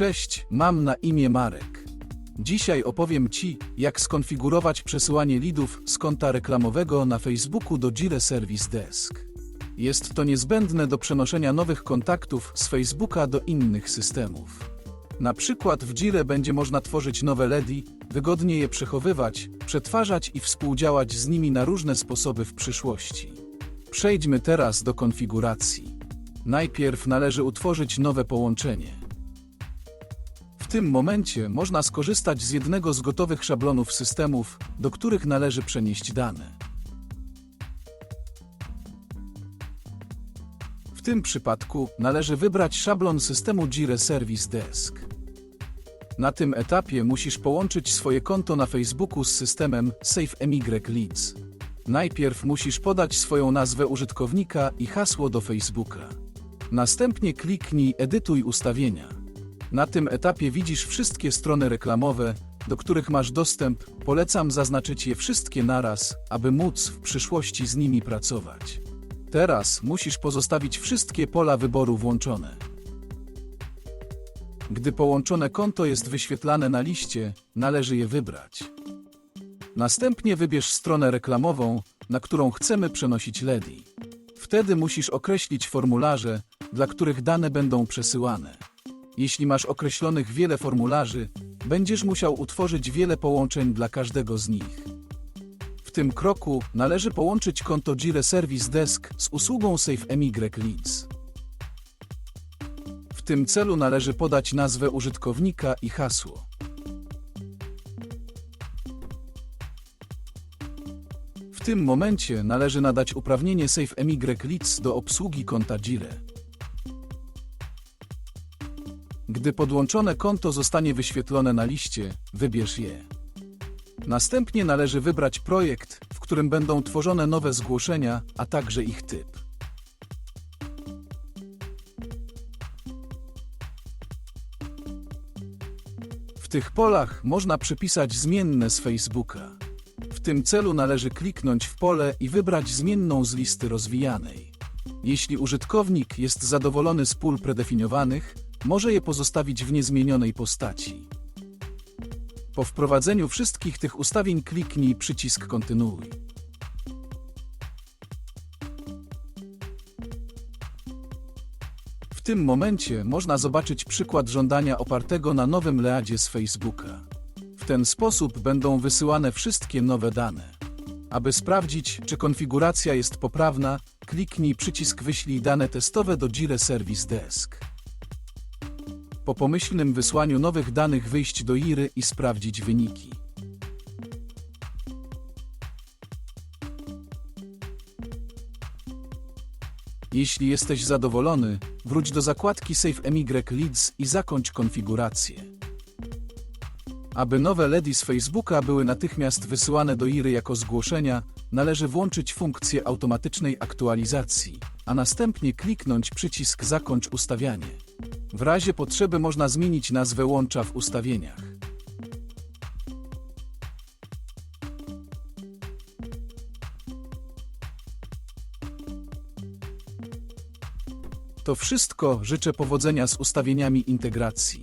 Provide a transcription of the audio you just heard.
Cześć, mam na imię Marek. Dzisiaj opowiem Ci, jak skonfigurować przesyłanie lidów z konta reklamowego na Facebooku do Jira Service Desk. Jest to niezbędne do przenoszenia nowych kontaktów z Facebooka do innych systemów. Na przykład w Jira będzie można tworzyć nowe LEDy, wygodnie je przechowywać, przetwarzać i współdziałać z nimi na różne sposoby w przyszłości. Przejdźmy teraz do konfiguracji. Najpierw należy utworzyć nowe połączenie. Tym momencie można skorzystać z jednego z gotowych szablonów systemów, do których należy przenieść dane. W tym przypadku należy wybrać szablon systemu Jira Service Desk. Na tym etapie musisz połączyć swoje konto na Facebooku z systemem SafeMY Leads. Najpierw musisz podać swoją nazwę użytkownika i hasło do Facebooka. Następnie kliknij Edytuj ustawienia. Na tym etapie widzisz wszystkie strony reklamowe, do których masz dostęp. Polecam zaznaczyć je wszystkie naraz, aby móc w przyszłości z nimi pracować. Teraz musisz pozostawić wszystkie pola wyboru włączone. Gdy połączone konto jest wyświetlane na liście, należy je wybrać. Następnie wybierz stronę reklamową, na którą chcemy przenosić LEDy. Wtedy musisz określić formularze, dla których dane będą przesyłane. Jeśli masz określonych wiele formularzy, będziesz musiał utworzyć wiele połączeń dla każdego z nich. W tym kroku należy połączyć konto Jira Service Desk z usługą SafeMY Leads. W tym celu należy podać nazwę użytkownika i hasło. W tym momencie należy nadać uprawnienie SafeMY Leads do obsługi konta Jira. Gdy podłączone konto zostanie wyświetlone na liście, wybierz je. Następnie należy wybrać projekt, w którym będą tworzone nowe zgłoszenia, a także ich typ. W tych polach można przypisać zmienne z Facebooka. W tym celu należy kliknąć w pole i wybrać zmienną z listy rozwijanej. Jeśli użytkownik jest zadowolony z pól predefiniowanych, może je pozostawić w niezmienionej postaci. Po wprowadzeniu wszystkich tych ustawień kliknij przycisk Kontynuuj. W tym momencie można zobaczyć przykład żądania opartego na nowym leadzie z Facebooka. W ten sposób będą wysyłane wszystkie nowe dane. Aby sprawdzić, czy konfiguracja jest poprawna, kliknij przycisk Wyślij dane testowe do Jira Service Desk. Po pomyślnym wysłaniu nowych danych wyjść do Iry i sprawdzić wyniki. Jeśli jesteś zadowolony, wróć do zakładki SafeMY Leads i zakończ konfigurację. Aby nowe LEDy z Facebooka były natychmiast wysyłane do Iry jako zgłoszenia, należy włączyć funkcję automatycznej aktualizacji, a następnie kliknąć przycisk Zakończ ustawianie. W razie potrzeby można zmienić nazwę łącza w ustawieniach. To wszystko, życzę powodzenia z ustawieniami integracji.